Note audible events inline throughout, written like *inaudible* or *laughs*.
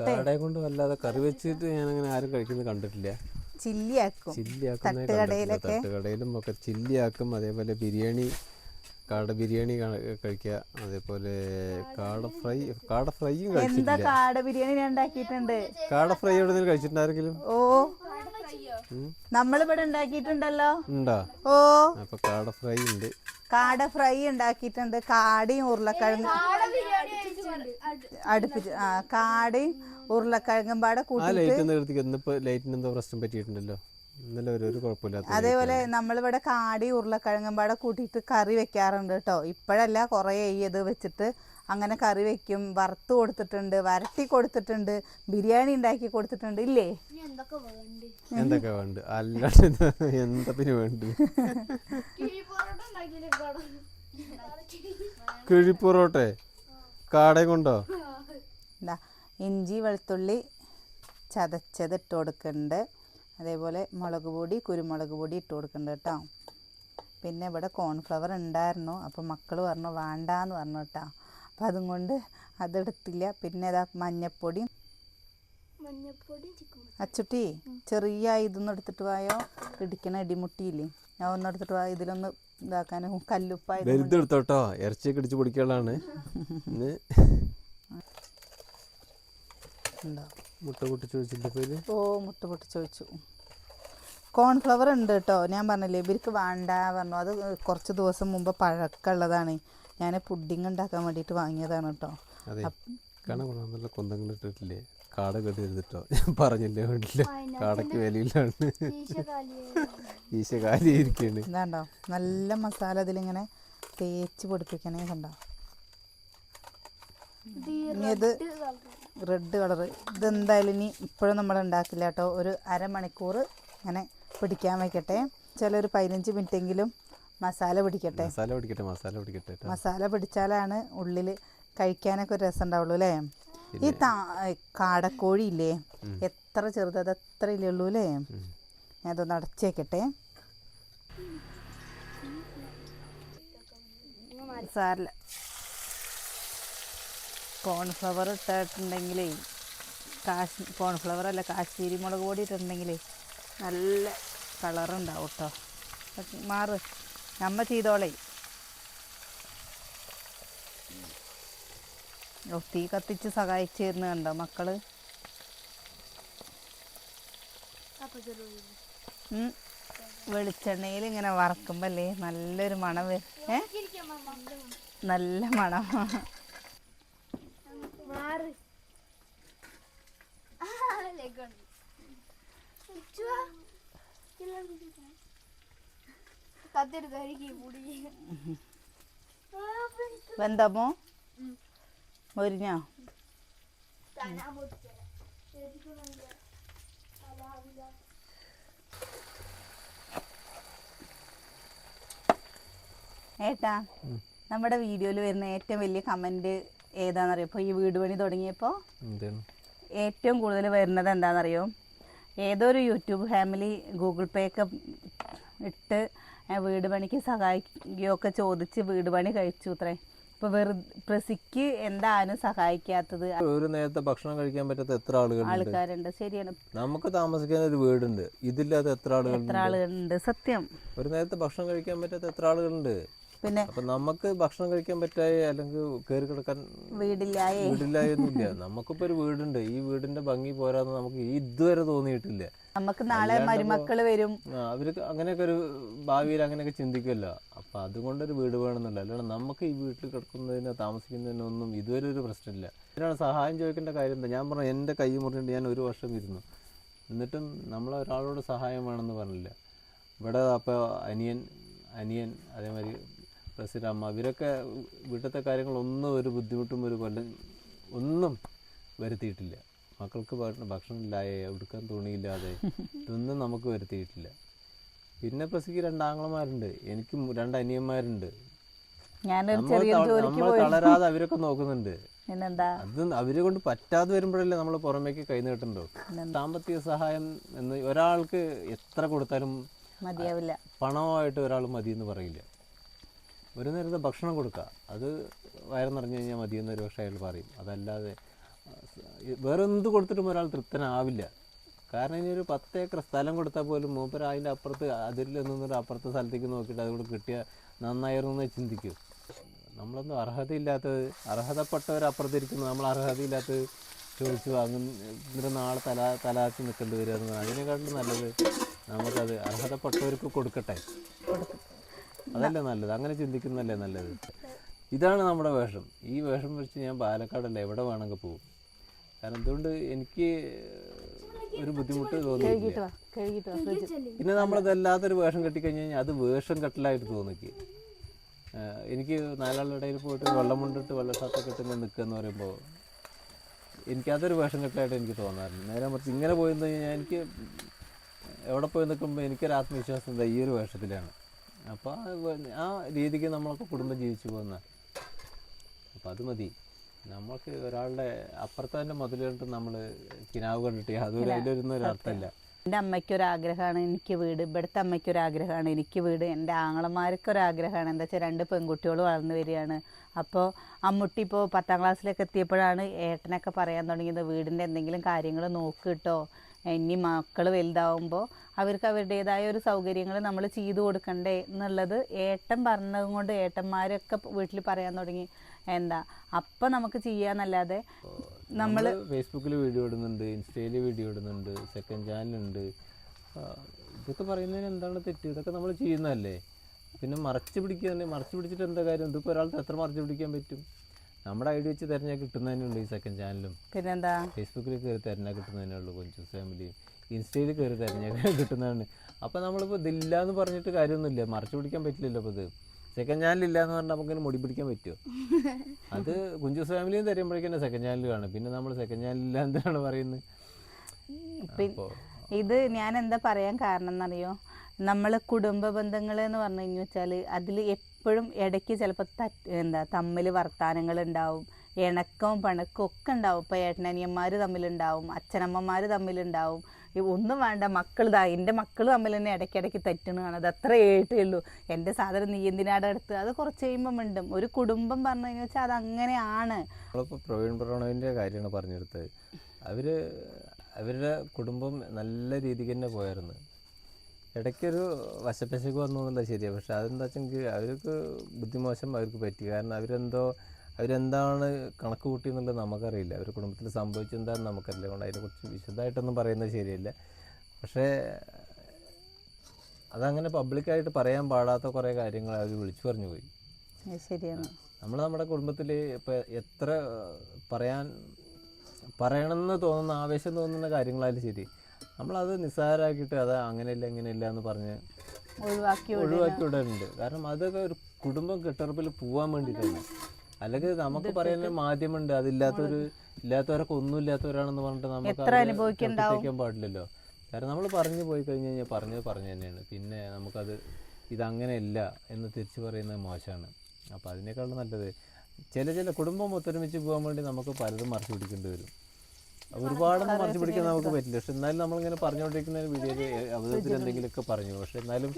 കാടയെ കൊണ്ട് വല്ലാതെ കറി വെച്ചിട്ട് ഞാൻ അങ്ങനെ ആരും കഴിക്കുന്നത് കണ്ടിട്ടില്ല. ചില്ലിയാക്കും. ചില്ലിയാക്കുന്നേ തട്ടുകടയിലൊക്കെ? തട്ടുകടയിലും ഒക്കെ ചില്ലിയാക്കും. അതേപോലെ ബിരിയാണി കാട ബിരിയാണി കഴിക്കുക. അതേപോലെ കാട ഫ്രൈ കാട ഫ്രൈയും എന്താ കാട ബിരിയാണി ഞാൻ ഉണ്ടാക്കിയിട്ടുണ്ട്? കാട ഫ്രൈ എവിടെ നിന്ന് കഴിച്ചിട്ടുണ്ടാരെങ്കിലും ഓ. നമ്മളിവിടെ ഉണ്ടാക്കിയിട്ടുണ്ടല്ലോ? ഉണ്ടോ? ഓ. അപ്പൊ കാട ഫ്രൈ ഉണ്ട്. കാട ഫ്രൈ ഉണ്ടാക്കിയിട്ടുണ്ട്. കാടയും ഉരുളക്കിഴങ്ങ്. അടുപ്പിച്ച് ആ കാടയും ഉരുളക്കിഴങ്ങും പാടെ ആ കൂട്ടി ലൈറ്റ് ഒന്ന് എടുത്തിക്ക് ഇന്നിപ്പോ ലൈറ്റിന് എന്തോ പ്രശ്നം പറ്റിയിട്ടുണ്ടല്ലോ. അതേപോലെ നമ്മളിവിടെ കാടി ഉരുളക്കിഴങ്ങും പാടെ കൂട്ടിയിട്ട് കറി വെക്കാറുണ്ട് കേട്ടോ. ഇപ്പോഴല്ല കുറേ ഇത് വെച്ചിട്ട് അങ്ങനെ കറി വെക്കും. വറുത്ത് കൊടുത്തിട്ടുണ്ട് വരട്ടി കൊടുത്തിട്ടുണ്ട് ബിരിയാണി ഉണ്ടാക്കി കൊടുത്തിട്ടുണ്ട്. ഇല്ലേ? എന്തൊക്കെ വേണ്ട? എന്തൊക്കെ വേണ്ട? കിഴി പൊറോട്ടേ വേണ്ട കിഴിപ്പൊറോട്ടെ കാടയും കൊണ്ടോ? എന്താ ഇഞ്ചി വെളുത്തുള്ളി ചതച്ചത് ഇട്ട് കൊടുക്കുന്നുണ്ട് അതേപോലെ മുളക് പൊടി കുരുമുളക് പൊടി ഇട്ട് കൊടുക്കുന്നുണ്ട് കേട്ടോ. പിന്നെ ഇവിടെ കോൺഫ്ലവർ ഉണ്ടായിരുന്നു. അപ്പോൾ മക്കൾ പറഞ്ഞു വേണ്ടാന്ന് പറഞ്ഞു കേട്ടോ. അപ്പം അതും കൊണ്ട് അതെടുത്തില്ല പിന്നെ ഇതാ മഞ്ഞപ്പൊടി അച്ചുട്ടി ചെറിയ ഇതൊന്നും എടുത്തിട്ട് പോയോ ഇടിക്കണ ഇടിമുട്ടിയില്ലേ? ഞാൻ ഒന്നെടുത്തിട്ട് പോയോ ഇതിലൊന്ന് ഇതാക്കാനും കല്ലുപ്പായ വലുത് എടുത്തോട്ടോ ഇറച്ചിയൊക്കെ ഇടിച്ച് പൊടിക്കാനുള്ളതാണ്. മുട്ട പൊട്ടിച്ച് വെച്ചിട്ട് ഓ മുട്ട പൊട്ടിച്ച് വെച്ചു. കോൺഫ്ലവർ ഉണ്ട് കേട്ടോ. ഞാൻ പറഞ്ഞില്ലേ ഇവർക്ക് വേണ്ട പറഞ്ഞു. അത് കുറച്ച് ദിവസം മുമ്പ് പഴക്കമുള്ളതാണ്. ഞാൻ പുഡിങ് ഉണ്ടാക്കാൻ വേണ്ടിട്ട് വാങ്ങിയതാണ് കേട്ടോ. നല്ല കൊന്തങ്ങൾ ഇട്ടിട്ടില്ലേ? കാട കെട്ടി ഞാൻ പറഞ്ഞില്ലേ കാടക്ക് വിലയിലാണ്. ഈശ ഇതാണ്ടോ? നല്ല മസാല ഇതിലിങ്ങനെ തേച്ച് പൊടിപ്പിക്കണേ കണ്ടോ? ഇനി ഇത് റെഡ് കളറ്. ഇതെന്തായാലും ഇനി ഇപ്പോഴും നമ്മൾ ഉണ്ടാക്കില്ല കേട്ടോ. ഒരു അരമണിക്കൂർ ഇങ്ങനെ പിടിക്കാൻ വയ്ക്കട്ടെ ചില ഒരു പതിനഞ്ച് മിനിറ്റെങ്കിലും മസാല പിടിക്കട്ടെ. മസാല പിടിക്കട്ടെ മസാല പിടിക്കട്ടെ മസാല പിടിച്ചാലാണ് ഉള്ളിൽ കഴിക്കാനൊക്കെ ഒരു രസം ഉണ്ടാവുള്ളൂ അല്ലേ? ഈ താ കാടക്കോഴി ഇല്ലേ? എത്ര ചെറുത് അത് എത്ര ഇല്ലേ ഉള്ളൂ അല്ലേ? ഞാൻ അതൊന്ന് അടച്ചു സാറില്ല കോൺഫ്ലവർ ഇട്ടിട്ടുണ്ടെങ്കിലേ കാശ് കോൺഫ്ലവർ അല്ല കാശ്മീരി മുളക് പൊടി ഇട്ടിട്ടുണ്ടെങ്കിലേ നല്ല കളറുണ്ടാവും കേട്ടോ മാറ് നമ്മ ചെയ്തോളേ. തീ കത്തിച്ച് സഹായിച്ചിരുന്നു കണ്ടോ മക്കൾ. വെളിച്ചെണ്ണയിൽ ഇങ്ങനെ വറക്കുമ്പല്ലേ നല്ലൊരു മണം ഏ? നല്ല മണം. മാറ്. കത്തെടുക്കായിരിക്കും പൊടി വെന്തമോ മൊരിഞ്ഞോ ഏട്ടാ. നമ്മുടെ വീഡിയോയിൽ വരുന്ന ഏറ്റവും വലിയ കമന്റ് ഏതാണെന്നറിയോ? ഇപ്പോൾ ഈ വീട് പണി തുടങ്ങിയപ്പോൾ എന്താണ്? ഏറ്റവും കൂടുതൽ വരുന്നത് എന്താണെന്നറിയോ? ഏതൊരു യൂട്യൂബ് ഫാമിലി ഗൂഗിൾ പേ ഒക്കെ ഇട്ട് വീട് പണിക്ക് സഹായിക്കുകയൊക്കെ ചോദിച്ച് വീട് പണി കഴിച്ചു അത്രേ ഇപ്പോൾ വെറുതെ പ്രസിക്ക് എന്താണ് സഹായിക്കാത്തത് ഒരു നേരത്തെ ഭക്ഷണം കഴിക്കാൻ പറ്റാത്ത എത്ര ആളുകളുണ്ട്? ആൾക്കാരുണ്ട്. ശരിയാണ്. നമുക്ക് താമസിക്കാൻ ഒരു വീടുണ്ട്. ഇതില്ലാത്ത എത്ര ആളുകൾ എത്ര ആളുകളുണ്ട്? സത്യം. ഒരു നേരത്തെ ഭക്ഷണം കഴിക്കാൻ പറ്റാത്ത എത്ര ആളുകളുണ്ട്? പിന്നെ നമുക്ക് ഭക്ഷണം കഴിക്കാൻ പറ്റായ അല്ലെങ്കിൽ കയറി കിടക്കാൻ വീടില്ലായേ. വീടില്ലായൊന്നുമില്ല. നമുക്കിപ്പോ ഒരു വീടുണ്ട്. ഈ വീടിന്റെ ഭംഗി പോരാന്ന് നമുക്ക് ഇതുവരെ തോന്നിയിട്ടില്ല. നമുക്ക് നാളെ മരുമക്കൾ വരും. അവർ അവർക്ക് അങ്ങനെയൊക്കെ ഒരു ഭാവിയിൽ അങ്ങനെയൊക്കെ ചിന്തിക്കുമല്ലോ അപ്പൊ അതുകൊണ്ടൊരു വീട് വേണമെന്നില്ല. അല്ലാണ്ട് നമുക്ക് ഈ വീട്ടിൽ കിടക്കുന്നതിന് താമസിക്കുന്നതിനൊന്നും ഇതുവരെ ഒരു പ്രശ്നമില്ല. ഇതിനാണ് സഹായം ചോദിക്കേണ്ട കാര്യം എന്താ? ഞാൻ പറഞ്ഞു എന്റെ കൈ മുറിഞ്ഞിട്ട് ഞാൻ ഒരു വർഷം ഇരുന്നു. എന്നിട്ടും നമ്മൾ ഒരാളോട് സഹായം വേണമെന്ന് പറഞ്ഞില്ല. ഇവിടെ അപ്പോൾ അനിയൻ അനിയൻ അതേമാതിരി അമ്മ ഇവരൊക്കെ വീട്ടിലത്തെ കാര്യങ്ങളൊന്നും ഒരു ബുദ്ധിമുട്ടും ഒരു കൊല്ലം ഒന്നും വരുത്തിയിട്ടില്ല. മക്കൾക്ക് ഭ- ഭക്ഷണം ഇല്ലാതെ ഉടുക്കാൻ തുണിയില്ലാതെ ഇതൊന്നും നമുക്ക് വരുത്തിയിട്ടില്ല. പിന്നെ പ്രസിക്ക് രണ്ടാങ്ങളമാരുണ്ട് എനിക്ക് മു- രണ്ട് അനിയന്മാരുണ്ട്. നമ്മൾ തളരാതെ അവരൊക്കെ നോക്കുന്നുണ്ട്. അത് അവരെ കൊണ്ട് പറ്റാതെ വരുമ്പോഴല്ലേ നമ്മൾ പുറമേക്ക് കൈ നീട്ടുണ്ടോ. സാമ്പത്തിക സഹായം എന്ന് ഒരാൾക്ക് എത്ര കൊടുത്താലും മതിയാവില്ല. പണമായിട്ട് ഒരാൾ മതി എന്ന് പറയില്ല. ഒരു നേരത്തെ ഭക്ഷണം കൊടുക്കുക. അത് വയറ് നിറഞ്ഞു കഴിഞ്ഞാൽ മതി എന്ന് ഒരു പക്ഷേ അയാൾ പറയും. അതല്ലാതെ വേറെ എന്ത് കൊടുത്തിട്ടും ഒരാൾ തൃപ്തനാവില്ല. കാരണം ഇനി ഒരു പത്ത് ഏക്കർ സ്ഥലം കൊടുത്താൽ പോലും മൂപ്പർ അതിന്റെ അപ്പുറത്ത് അതിൽ നിന്നൊരു അപ്പുറത്തെ സ്ഥലത്തേക്ക് നോക്കിയിട്ട് അതുകൂടെ കിട്ടിയ നന്നായിരുന്നു എന്ന് ചിന്തിക്കും. നമ്മളൊന്നും അർഹതയില്ലാത്തത് അർഹതപ്പെട്ടവർ അപ്പുറത്തിരിക്കുന്നു നമ്മൾ അർഹതയില്ലാത്തത് ചോദിച്ച് വാങ്ങുന്ന നാളെ തല തലാച്ച് നിൽക്കേണ്ടി വരിക അതിനെക്കാട്ടിലും നല്ലത് നമുക്കത് അർഹതപ്പെട്ടവർക്ക് കൊടുക്കട്ടെ. അതല്ലേ നല്ലത്? അങ്ങനെ ചിന്തിക്കുന്നതല്ലേ നല്ലത്? ഇതാണ് നമ്മുടെ വേഷം. ഈ വേഷം വെച്ച് ഞാൻ പാലക്കാടല്ല എവിടെ വേണമെങ്കിൽ പോകും? കാരണം എന്തുകൊണ്ട് എനിക്ക് ഒരു ബുദ്ധിമുട്ട് ഫ്രിഡ്ജ് പിന്നെ നമ്മളതല്ലാത്തൊരു വേഷം കെട്ടിക്കഴിഞ്ഞ് കഴിഞ്ഞാൽ അത് വേഷം കെട്ടലായിട്ട് തോന്നിക്ക്. എനിക്ക് നാലാളുടെ ഇടയിൽ പോയിട്ട് വെള്ളം കൊണ്ടിട്ട് വെള്ള ഷർട്ടൊക്കെ ഇട്ട് നിൽക്കുക എന്ന് പറയുമ്പോൾ എനിക്കതൊരു വേഷം കെട്ടായിട്ട് എനിക്ക് തോന്നാറുണ്ട് നേരെ മറിച്ച് ഇങ്ങനെ പോയി നിന്ന് കഴിഞ്ഞാൽ എനിക്ക് എവിടെ പോയി നിൽക്കുമ്പോൾ എനിക്കൊരു ആത്മവിശ്വാസം എന്താ ഈ ഒരു വേഷത്തിലാണ്. അപ്പോൾ ആ രീതിക്ക് നമ്മളൊക്കെ കുടുംബം ജീവിച്ചു പോകുന്ന. അപ്പോൾ അത് മതി. നമ്മൾക്ക് ഒരാളുടെ അപ്പുറത്തന്നെ മുതൽ നമ്മൾ കിനാവ് കണ്ടിട്ട് യാതൊരു ഒരു അർത്ഥമല്ല. എന്റെ അമ്മയ്ക്കൊരാഗ്രഹമാണ് എനിക്ക് വീട്. ഇവിടുത്തെ അമ്മയ്ക്കൊരാഗ്രഹമാണ് എനിക്ക് വീട്. എന്റെ ആങ്ങളമാർക്കൊരാഗ്രഹമാണ്. എന്താ വെച്ചാൽ രണ്ട് പെൺകുട്ടികൾ വളർന്നു വരികയാണ്. അപ്പോൾ അമ്മുട്ടി ഇപ്പോൾ പത്താം ക്ലാസ്സിലേക്ക് എത്തിയപ്പോഴാണ് ഏട്ടനൊക്കെ പറയാൻ തുടങ്ങിയത് വീടിന്റെ എന്തെങ്കിലും കാര്യങ്ങൾ നോക്ക് കേട്ടോ ഇനി മക്കൾ വലുതാവുമ്പോൾ അവർക്ക് അവരുടേതായ ഒരു സൗകര്യങ്ങൾ നമ്മൾ ചെയ്തു കൊടുക്കണ്ടേ എന്നുള്ളത് ഏട്ടൻ പറഞ്ഞതും കൊണ്ട് ഏട്ടന്മാരൊക്കെ വീട്ടിൽ പറയാൻ തുടങ്ങി. എന്താ? അപ്പം നമുക്ക് ചെയ്യാന്നല്ലാതെ നമ്മൾ ഫേസ്ബുക്കിൽ വീഡിയോ ഇടുന്നുണ്ട് ഇൻസ്റ്റയിൽ വീഡിയോ ഇടുന്നുണ്ട് സെക്കൻഡ് ചാനലുണ്ട് ഇതൊക്കെ പറയുന്നതിന് എന്താണ് തെറ്റ്? ഇതൊക്കെ നമ്മൾ ചെയ്യുന്നതല്ലേ? പിന്നെ മറച്ചു പിടിക്കുക മറച്ചു പിടിച്ചിട്ട് എന്താ കാര്യം? ഇതിപ്പോൾ ഒരാൾക്ക് എത്ര മറച്ചു പിടിക്കാൻ പറ്റും? നമ്മുടെ ഐഡി വെച്ച് തിരഞ്ഞാൽ കിട്ടുന്നതിനുള്ളൂ ഈ സെക്കൻഡ് ചാനലും പിന്നെന്താ? ഫേസ്ബുക്കിൽ കയറി തിരഞ്ഞാൽ കിട്ടുന്നതിനേ ഉള്ളൂ കൊഞ്ചു ഫാമിലിയും. ഇൻസ്റ്റയിൽ കയറി തിരഞ്ഞാൽ *laughs* കിട്ടുന്നതാണ്. അപ്പോൾ നമ്മളിപ്പോൾ ഇതില്ല എന്ന് പറഞ്ഞിട്ട് കാര്യമൊന്നുമില്ല. മറച്ചു പിടിക്കാൻ പറ്റില്ലല്ലോ അപ്പോൾ ഇത്. സെക്കൻഡ് ചാനൽ ഇല്ല എന്ന് പറഞ്ഞാൽ നമുക്കിങ്ങനെ മുടി പിടിക്കാൻ പറ്റുമോ *laughs* അത് കുഞ്ചു ഫാമിലിയും തരുമ്പോഴേക്കും സെക്കൻഡ് ചാനൽ കാണും. പിന്നെ നമ്മൾ സെക്കൻഡ് ചാനൽ ഇല്ല എന്താണ് പറയുന്നത് ഇത് ഞാൻ എന്താ പറയാൻ കാരണം എന്നറിയോ നമ്മൾ കുടുംബ ബന്ധങ്ങൾ എന്ന് പറഞ്ഞു കഴിഞ്ഞു വെച്ചാൽ അതിൽ എപ്പോഴും ഇടയ്ക്ക് ചിലപ്പോൾ തറ്റ് എന്താ തമ്മിൽ വർത്തമാനങ്ങൾ ഉണ്ടാവും ഇണക്കവും പിണക്കവും ഒക്കെ ഉണ്ടാവും. ഇപ്പോൾ ഏട്ടനനിയന്മാർ തമ്മിലുണ്ടാവും അച്ഛനമ്മമാർ തമ്മിലുണ്ടാവും. ഒന്നും വേണ്ട മക്കൾ ഇതാ എന്റെ മക്കൾ തമ്മിൽ തന്നെ ഇടയ്ക്കിടയ്ക്ക് തെറ്റണതാണ് അത് അത്ര ഏട്ടേ ഉള്ളൂ എന്റെ സാധനം നീ എന്തിനാടെ എടുത്ത് അത് കുറച്ച് കഴിയുമ്പോൾ മിണ്ടും. ഒരു കുടുംബം പറഞ്ഞു കഴിഞ്ഞാൽ വെച്ചാൽ അത് അങ്ങനെയാണ്. നമ്മളിപ്പോൾ പ്രവീൺ പ്രണവിന്റെ കാര്യമാണ് പറഞ്ഞെടുത്തത് അവർ അവരുടെ കുടുംബം നല്ല രീതിക്ക് തന്നെ പോയായിരുന്നു. ഇടയ്ക്കൊരു വശപ്പശക്ക് വന്നു എന്നുള്ളത് ശരിയാണ് പക്ഷെ അതെന്താ വെച്ചെങ്കിൽ അവർക്ക് ബുദ്ധിമോശം അവർക്ക് പറ്റി. കാരണം അവരെന്തോ അവരെന്താണ് കണക്ക് കൂട്ടി എന്നുള്ളത് നമുക്കറിയില്ല. അവർ കുടുംബത്തിൽ സംഭവിച്ചെന്താണെന്ന് നമുക്കറിയില്ല. അതുകൊണ്ട് അതിനെക്കുറിച്ച് വിശദമായിട്ടൊന്നും പറയുന്നത് ശരിയല്ല. പക്ഷേ അതങ്ങനെ പബ്ലിക്കായിട്ട് പറയാൻ പാടാത്ത കുറേ കാര്യങ്ങൾ അവർ വിളിച്ചു പറഞ്ഞു പോയി. ശരിയാണ്. നമ്മൾ നമ്മുടെ കുടുംബത്തിൽ ഇപ്പോൾ എത്ര പറയാൻ പറയണമെന്ന് തോന്നുന്ന ആവേശം തോന്നുന്ന കാര്യങ്ങളായാലും ശരി. നമ്മളത് നിസ്സാരമാക്കിയിട്ട് അത് അങ്ങനെ ഇല്ല എന്ന് പറഞ്ഞ് ഒഴിവാക്കി ഒഴിവാക്കി വിടാറുണ്ട് കാരണം അതൊക്കെ ഒരു കുടുംബം കെട്ടുറപ്പിൽ പോവാൻ വേണ്ടിയിട്ടാണ്. അല്ലെങ്കിൽ നമുക്ക് പറയാൻ മാധ്യമമുണ്ട് അതില്ലാത്തൊരു ഇല്ലാത്തവരൊക്കെ ഒന്നും ഇല്ലാത്തവരാണെന്ന് പറഞ്ഞിട്ട് നമുക്ക് അനുഭവിക്കാൻ പാടില്ലല്ലോ. കാരണം നമ്മൾ പറഞ്ഞു പോയി കഴിഞ്ഞ് കഴിഞ്ഞാൽ പറഞ്ഞത് പറഞ്ഞു തന്നെയാണ്. പിന്നെ നമുക്കത് ഇതങ്ങനെയല്ല എന്ന് തിരിച്ചു പറയുന്നത് മോശമാണ്. അപ്പോൾ അതിനേക്കാളും നല്ലത്. ചില ചില കുടുംബം ഒത്തൊരുമിച്ച് പോകാൻ വേണ്ടി നമുക്ക് പലതും മറച്ചു പിടിക്കേണ്ടി വരും. ഒരുപാടൊന്നും മറിച്ച് പിടിക്കാൻ നമുക്ക് പറ്റില്ല. പക്ഷെ എന്നാലും നമ്മളിങ്ങനെ പറഞ്ഞുകൊണ്ടിരിക്കുന്ന വീഡിയോയിൽ അവതരത്തിൽ എന്തെങ്കിലുമൊക്കെ പറഞ്ഞു. പക്ഷെ എന്നാലും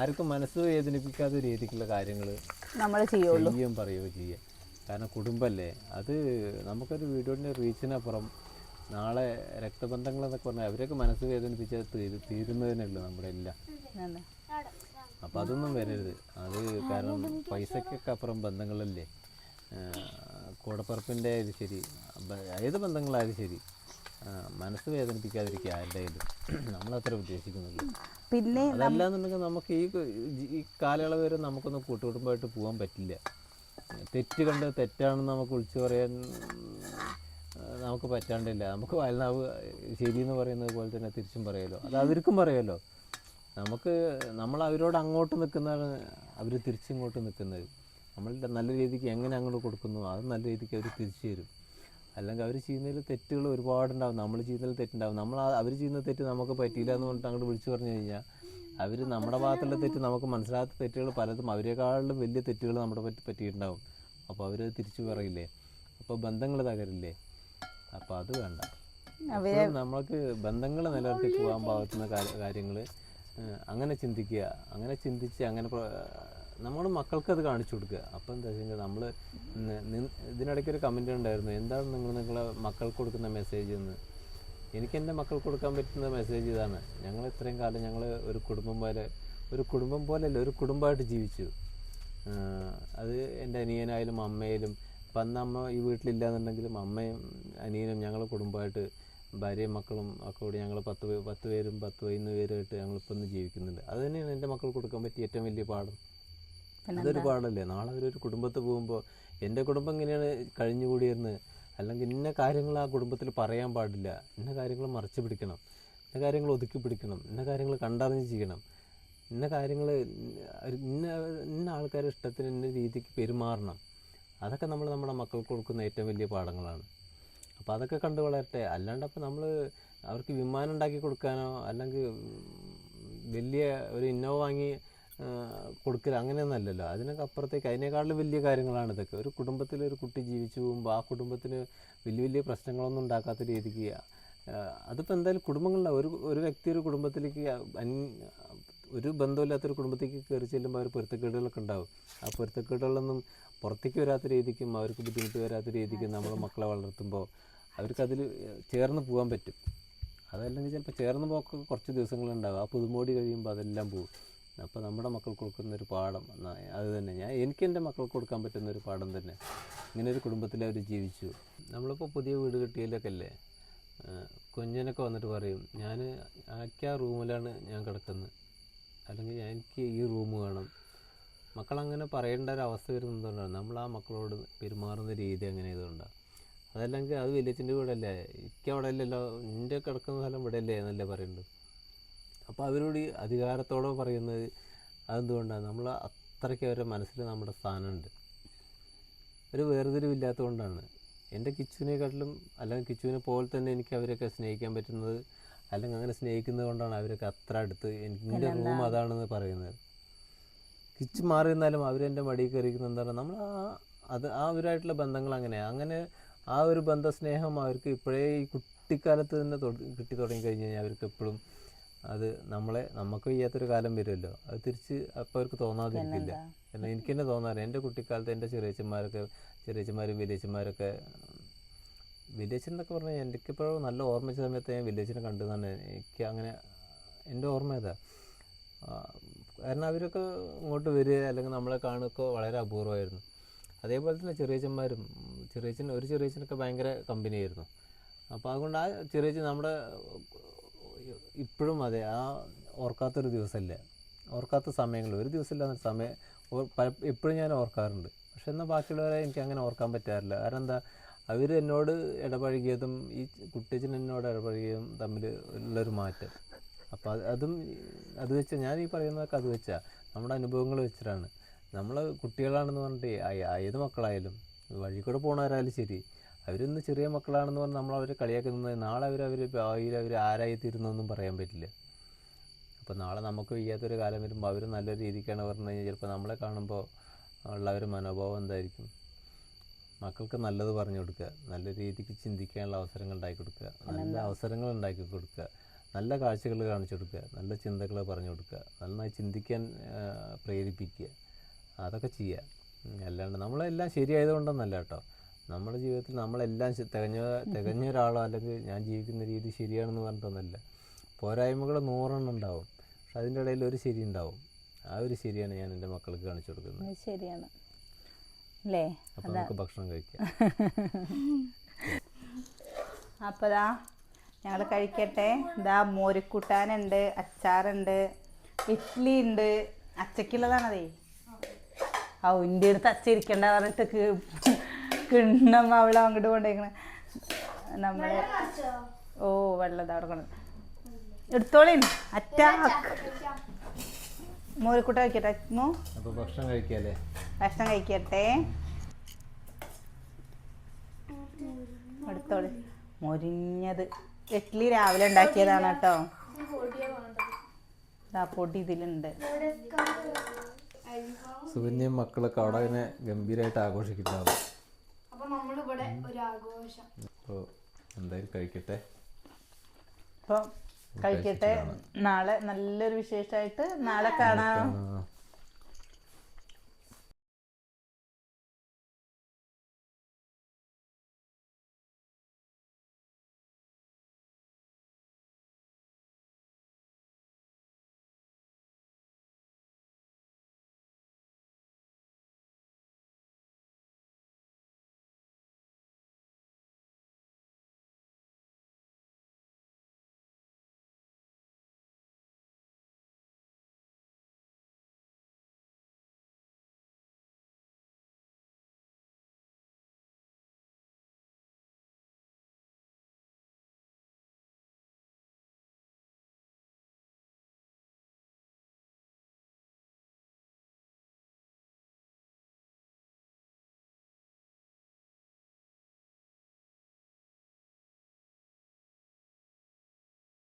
ആർക്കും മനസ്സ് വേദനിപ്പിക്കാത്ത രീതിക്കുള്ള കാര്യങ്ങൾ നമ്മൾ ചെയ്യുള്ളൂ. ചെയ്യുകയും പറയുകയോ ചെയ്യുക. കാരണം കുടുംബമല്ലേ അത് നമുക്കൊരു വീഡിയോന്റെ റീച്ചിനപ്പുറം നാളെ രക്തബന്ധങ്ങൾ എന്നൊക്കെ പറഞ്ഞാൽ അവരൊക്കെ മനസ്സ് വേദനിപ്പിച്ചാൽ തീരു തീരുന്നതിനുള്ളൂ നമ്മുടെ എല്ലാം. അപ്പം അതൊന്നും വരരുത്. അത് കാരണം പൈസക്കൊക്കെ അപ്പുറം ബന്ധങ്ങളല്ലേ. കൂടപ്പറപ്പിന്റെ ആയാലും ശരി ഏത് ബന്ധങ്ങളായാലും ശരി മനസ്സ് വേദനിപ്പിക്കാതിരിക്കുക ആരുടെയും നമ്മളത്ര ഉദ്ദേശിക്കുന്നുള്ളൂ പിന്നെ അതല്ലാന്നുണ്ടെങ്കിൽ നമുക്ക് ഈ ഈ കാലയളവ് വരെ നമുക്കൊന്നും കൂട്ടുകുടുംബമായിട്ട് പോകാൻ പറ്റില്ല. തെറ്റ് കണ്ട് തെറ്റാണെന്ന് നമുക്ക് വിളിച്ചു പറയാൻ നമുക്ക് പറ്റാണ്ടില്ല. നമുക്ക് വയൽനാവ് ശരി എന്ന് പറയുന്നത് പോലെ തന്നെ തിരിച്ചും പറയാലോ. അത് അവർക്കും പറയാലോ. നമുക്ക് നമ്മൾ അവരോട് അങ്ങോട്ട് നിൽക്കുന്നതാണ് അവർ തിരിച്ചിങ്ങോട്ട് നിൽക്കുന്നത്. നമ്മൾ നല്ല രീതിക്ക് എങ്ങനെ അങ്ങോട്ട് കൊടുക്കുന്നു അത് നല്ല രീതിക്ക് അവർ തിരിച്ചു തരും. അല്ലെങ്കിൽ അവർ ചെയ്യുന്നതിൽ തെറ്റുകൾ ഒരുപാടുണ്ടാവും നമ്മൾ ചെയ്യുന്നതിൽ തെറ്റുണ്ടാവും. നമ്മൾ അവർ ചെയ്യുന്ന തെറ്റ് നമുക്ക് പറ്റിയില്ല എന്ന് പറഞ്ഞിട്ട് അങ്ങോട്ട് വിളിച്ചു പറഞ്ഞു കഴിഞ്ഞാൽ അവർ നമ്മുടെ ഭാഗത്തുള്ള തെറ്റ് നമുക്ക് മനസ്സിലാത്ത തെറ്റുകൾ പലതും അവരെക്കാളും വലിയ തെറ്റുകൾ നമ്മുടെ പറ്റി പറ്റിയിട്ടുണ്ടാവും. അപ്പോൾ അവർ തിരിച്ചു പറയില്ലേ? അപ്പോൾ ബന്ധങ്ങൾ തകരില്ലേ? അപ്പോൾ അത് വേണ്ട. നമ്മൾക്ക് ബന്ധങ്ങൾ നിലനിർത്തി പോകാൻ പാകത്തുന്ന കാര്യങ്ങൾ അങ്ങനെ ചിന്തിക്കുക അങ്ങനെ ചിന്തിച്ച് അങ്ങനെ നമ്മുടെ മക്കൾക്ക് അത് കാണിച്ചു കൊടുക്കുക. അപ്പം എന്താ വെച്ചാൽ നമ്മൾ ഇതിനിടയ്ക്ക് ഒരു കമന്റ് ഉണ്ടായിരുന്നു. എന്താണ് നിങ്ങൾ നിങ്ങളെ മക്കൾക്ക് കൊടുക്കുന്ന മെസ്സേജ് എന്ന്? എനിക്ക് എന്റെ മക്കൾക്ക് കൊടുക്കാൻ പറ്റുന്ന മെസ്സേജ് ഇതാണ്. ഞങ്ങൾ ഇത്രയും കാലം ഞങ്ങൾ ഒരു കുടുംബം പോലെ ഒരു കുടുംബം പോലെയല്ല ഒരു കുടുംബമായിട്ട് ജീവിച്ചു. അത് എന്റെ അനിയനായാലും അമ്മയിലും ഇപ്പം അന്ന് അമ്മ ഈ വീട്ടിലില്ല എന്നുണ്ടെങ്കിലും അമ്മയും അനിയനും ഞങ്ങൾ കുടുംബമായിട്ട് ഭാര്യയും മക്കളും ഒക്കെ കൂടി ഞങ്ങൾ പത്ത് പത്ത് പേരും പത്ത് പതിനൊന്ന് പേരുമായിട്ട് ഞങ്ങളിപ്പോൾ ഒന്ന് ജീവിക്കുന്നുണ്ട്. അത് തന്നെയാണ് എന്റെ മക്കൾക്ക് കൊടുക്കാൻ പറ്റിയ ഏറ്റവും വലിയ പാഠം. അതൊരു പാടല്ലേ? നാളെ ഒരു കുടുംബത്തിൽ പോകുമ്പോൾ എന്റെ കുടുംബം ഇങ്ങനെയാണ് കഴിഞ്ഞുകൂടിയെന്ന്? അല്ലെങ്കിൽ ഇന്ന കാര്യങ്ങൾ ആ കുടുംബത്തിൽ പറയാൻ പാടില്ല. ഇന്ന കാര്യങ്ങൾ മറച്ചു പിടിക്കണം. ഇന്ന കാര്യങ്ങൾ ഒതുക്കി പിടിക്കണം. ഇന്ന കാര്യങ്ങൾ കണ്ടറിഞ്ഞ് ചെയ്യണം ഇന്ന കാര്യങ്ങൾ ഇന്ന ഇന്ന ആൾക്കാരുടെ ഇഷ്ടത്തിന് ഇന്ന രീതിക്ക് പെരുമാറണം. അതൊക്കെ നമ്മൾ നമ്മുടെ മക്കൾക്ക് കൊടുക്കുന്ന ഏറ്റവും വലിയ പാഠങ്ങളാണ്. അപ്പോൾ അതൊക്കെ കണ്ടു വളരട്ടെ. അല്ലാണ്ട് അപ്പോൾ നമ്മൾ അവർക്ക് വിമാനം ഉണ്ടാക്കി കൊടുക്കാനോ അല്ലെങ്കിൽ വലിയ ഒരു ഇന്നോവ വാങ്ങി കൊടുക്കൽ അങ്ങനെയൊന്നല്ലല്ലോ. അതിനൊക്കെ അപ്പുറത്തേക്ക് അതിനേക്കാളും വലിയ കാര്യങ്ങളാണ് ഇതൊക്കെ. ഒരു കുടുംബത്തിൽ ഒരു കുട്ടി ജീവിച്ചു പോകുമ്പോൾ ആ കുടുംബത്തിന് വലിയ വലിയ പ്രശ്നങ്ങളൊന്നും ഉണ്ടാക്കാത്ത രീതിക്ക് അതിപ്പോൾ എന്തായാലും കുടുംബങ്ങളിലാണ് ഒരു ഒരു വ്യക്തി ഒരു കുടുംബത്തിലേക്ക് ഒരു ബന്ധമില്ലാത്തൊരു കുടുംബത്തേക്ക് കയറി ചെല്ലുമ്പോൾ അവർ പൊരുത്തക്കേടുകളൊക്കെ ഉണ്ടാവും. ആ പൊരുത്തക്കേടുകളൊന്നും പുറത്തേക്ക് വരാത്ത രീതിക്കും അവർക്ക് ബുദ്ധിമുട്ട് വരാത്ത രീതിക്കും നമ്മൾ മക്കളെ വളർത്തുമ്പോൾ അവർക്കതിൽ ചേർന്ന് പോകാൻ പറ്റും. അതല്ലെങ്കിൽ ചിലപ്പോൾ ചേർന്ന് പോക്കൊക്കെ കുറച്ച് ദിവസങ്ങളുണ്ടാവും. ആ പുതുമോടി കഴിയുമ്പോൾ അതെല്ലാം പോകും അപ്പോൾ നമ്മുടെ മക്കൾക്ക് കൊടുക്കുന്ന ഒരു പാഠം അത് തന്നെ. ഞാൻ എനിക്ക് എന്റെ മക്കൾക്ക് കൊടുക്കാൻ പറ്റുന്ന ഒരു പാഠം തന്നെ. ഇങ്ങനെ ഒരു കുടുംബത്തിൽ അവർ ജീവിച്ചു. നമ്മളിപ്പോൾ പുതിയ വീട് കിട്ടിയതിലൊക്കെ അല്ലേ? കുഞ്ഞനൊക്കെ വന്നിട്ട് പറയും ഞാൻ ആക്കി ആ റൂമിലാണ് ഞാൻ കിടക്കുന്നത്. അല്ലെങ്കിൽ എനിക്ക് ഈ റൂം വേണം. മക്കളങ്ങനെ പറയേണ്ട ഒരു അവസ്ഥ വരുന്നതുകൊണ്ടാണ് നമ്മൾ ആ മക്കളോട് പെരുമാറുന്ന രീതി അങ്ങനെ ഇതുകൊണ്ടാണ് അതല്ലെങ്കിൽ അത് വലിയച്ഛന്റെ വീടല്ലേ? എനിക്ക് അവിടെ അല്ലല്ലോ എന്റെ കിടക്കുന്ന സ്ഥലം ഇവിടെ അല്ലേ എന്നല്ലേ പറയുന്നത് അപ്പോൾ അവരോട് ഈ അധികാരത്തോടെ പറയുന്നത് അതെന്തുകൊണ്ടാണ്? നമ്മൾ അത്രയ്ക്ക് അവരുടെ മനസ്സിൽ നമ്മുടെ സ്ഥാനമുണ്ട്. ഒരു വേർതിരിവില്ലാത്തതുകൊണ്ടാണ്. എന്റെ കിച്ചുവിനെക്കാട്ടിലും അല്ലെങ്കിൽ കിച്ചുവിനെ പോലെ തന്നെ എനിക്ക് അവരൊക്കെ സ്നേഹിക്കാൻ പറ്റുന്നത് അല്ലെങ്കിൽ അങ്ങനെ സ്നേഹിക്കുന്നത് കൊണ്ടാണ് അവരൊക്കെ അത്ര അടുത്ത് എന്റെ റൂം അതാണെന്ന് പറയുന്നത്. കിച്ച് മാറി നിന്നാലും അവരെന്റെ മടിയിൽ കയറിയിരിക്കുന്നത് എന്താണ്? നമ്മൾ ആ അത് ആ അവരായിട്ടുള്ള ബന്ധങ്ങൾ അങ്ങനെയാണ് അങ്ങനെ ആ ഒരു ബന്ധസ്നേഹം അവർക്ക് ഇപ്പോഴേ ഈ കുട്ടിക്കാലത്ത് തന്നെ കിട്ടി തുടങ്ങി കഴിഞ്ഞ് കഴിഞ്ഞാൽ അവർക്ക് എപ്പോഴും അത് നമ്മളെ നമുക്ക് വയ്യാത്തൊരു കാലം വരുമല്ലോ. അത് തിരിച്ച് അപ്പോൾ അവർക്ക് തോന്നാതിരിക്കില്ല. എന്നാൽ എനിക്ക് തന്നെ തോന്നാറ് എന്റെ കുട്ടിക്കാലത്ത് എന്റെ ചെറിയച്ചന്മാരൊക്കെ ചെറിയച്ചന്മാരും വലിയച്ചന്മാരൊക്കെ വില്ലേജ് എന്നൊക്കെ പറഞ്ഞാൽ എനിക്കിപ്പോഴും നല്ല ഓർമ്മ സമയത്ത് ഞാൻ വില്ലേജിനെ കണ്ടതാണ്. എനിക്ക് അങ്ങനെ എന്റെ ഓർമ്മ ഏതാ? കാരണം അവരൊക്കെ ഇങ്ങോട്ട് വരിക അല്ലെങ്കിൽ നമ്മളെ കാണുകയൊക്കെ വളരെ അപൂർവമായിരുന്നു. അതേപോലെ തന്നെ ചെറിയച്ചന്മാരും ചെറിയച്ചൻ ഒരു ചെറിയച്ചനൊക്കെ ഭയങ്കര കമ്പനിയായിരുന്നു അപ്പോൾ അതുകൊണ്ട് ആ ചെറിയച്ചൻ നമ്മുടെ ഇപ്പോഴും അതെ ആ ഓർക്കാത്തൊരു ദിവസമല്ല? ഓർക്കാത്ത സമയങ്ങൾ ഒരു ദിവസമില്ല സമയം എപ്പോഴും ഞാൻ ഓർക്കാറുണ്ട്. പക്ഷെ എന്നാൽ ബാക്കിയുള്ളവരെ എനിക്ക് അങ്ങനെ ഓർക്കാൻ പറ്റാറില്ല. കാരണം എന്താ അവർ എന്നോട് ഇടപഴകിയതും ഈ കുട്ടിയച്ചൻ എന്നോട് ഇടപഴകിയതും തമ്മിൽ ഉള്ളൊരു മാറ്റം. അപ്പോൾ അത് അതും അത് വെച്ചാൽ ഞാൻ ഈ പറയുന്നതൊക്കെ അത് വെച്ചാൽ നമ്മുടെ അനുഭവങ്ങൾ വെച്ചിട്ടാണ്. നമ്മൾ കുട്ടികളാണെന്ന് പറഞ്ഞിട്ട് ഏത് മക്കളായാലും വഴി കൂടെ പോണവരായാലും ശരി അവരിന്ന് ചെറിയ മക്കളാണെന്ന് പറഞ്ഞ് നമ്മൾ അവരെ കളിയാക്കുന്നത് നാളെ അവർ അവർ ഭാവിയിൽ അവർ ആരായിത്തീരുന്നൊന്നും പറയാൻ പറ്റില്ല. അപ്പോൾ നാളെ നമുക്ക് വയ്യാത്തൊരു കാലം വരുമ്പോൾ അവർ നല്ല രീതിക്കാണ് പറഞ്ഞു കഴിഞ്ഞാൽ ചിലപ്പോൾ നമ്മളെ കാണുമ്പോൾ ഉള്ള ഒരു മനോഭാവം എന്തായിരിക്കും? മക്കൾക്ക് നല്ലത് പറഞ്ഞു കൊടുക്കുക നല്ല രീതിക്ക് ചിന്തിക്കാനുള്ള അവസരങ്ങൾ ഉണ്ടാക്കി കൊടുക്കുക നല്ല അവസരങ്ങൾ ഉണ്ടാക്കി കൊടുക്കുക നല്ല കാഴ്ചകൾ കാണിച്ചു കൊടുക്കുക നല്ല ചിന്തകൾ പറഞ്ഞു കൊടുക്കുക നന്നായി ചിന്തിക്കാൻ പ്രേരിപ്പിക്കുക അതൊക്കെ ചെയ്യുക അല്ലാണ്ട് നമ്മളെല്ലാം ശരിയായതുകൊണ്ടൊന്നല്ല കേട്ടോ. നമ്മുടെ ജീവിതത്തിൽ നമ്മളെല്ലാം തികഞ്ഞ തികഞ്ഞ ഒരാളോ അല്ലെങ്കിൽ ഞാൻ ജീവിക്കുന്ന രീതി ശരിയാണെന്ന് പറഞ്ഞിട്ടൊന്നുമല്ല. പോരായ്മകൾ നൂറെണ്ണം ഉണ്ടാവും. പക്ഷെ അതിന്റെ ഇടയിൽ ഒരു ശരി ഉണ്ടാവും. ആ ഒരു ശരിയാണ് ഞാൻ എന്റെ മക്കൾക്ക് കാണിച്ചു കൊടുക്കുന്നത്. ശരിയാണ്. അല്ലേ? അപ്പം നമുക്ക് ഭക്ഷണം കഴിക്കാം. *laughs* അപ്പോൾ ദാ ഞങ്ങൾ കഴിക്കട്ടെ. ഇതാ മോരുക്കൂട്ടാനുണ്ട് അച്ചാറുണ്ട് ഇഡ്ഡലി ഉണ്ട് അച്ചക്കുള്ളതാണതേ ആ ഉന്റെ അടുത്ത് അച്ചിരിക്കണ്ട പറഞ്ഞിട്ട് കിണ്ണം അവളെ അങ്ങോട്ട് കൊണ്ടേക്കണ. നമ്മൾ ഓ വെള്ളം അവിടെ കൊണ്ട് എടുത്തോളി അറ്റാക്ക് മോരുക്കൂട്ട കഴിക്കട്ടെ. ഭക്ഷണം കഴിക്കാല്ലേ? ഭക്ഷണം കഴിക്കട്ടെ. എടുത്തോളി. മൊരിഞ്ഞത്. ഇഡ്ഡലി രാവിലെ ഉണ്ടാക്കിയതാണ് കേട്ടോ. ആ പൊടി ഇതിലുണ്ട്. സുകന്യയും മക്കളൊക്കെ അവിടെ ഇങ്ങനെ ഗംഭീരമായിട്ട് ആഘോഷിക്കുന്നുണ്ടാവും നമ്മളിവിടെ ഒരു ആഘോഷം അപ്പോൾ എന്തായാലും കഴിക്കട്ടെ. അപ്പോൾ കഴിക്കട്ടെ. നാളെ നല്ലൊരു വിശേഷമായിട്ട് നാളെ കാണാം.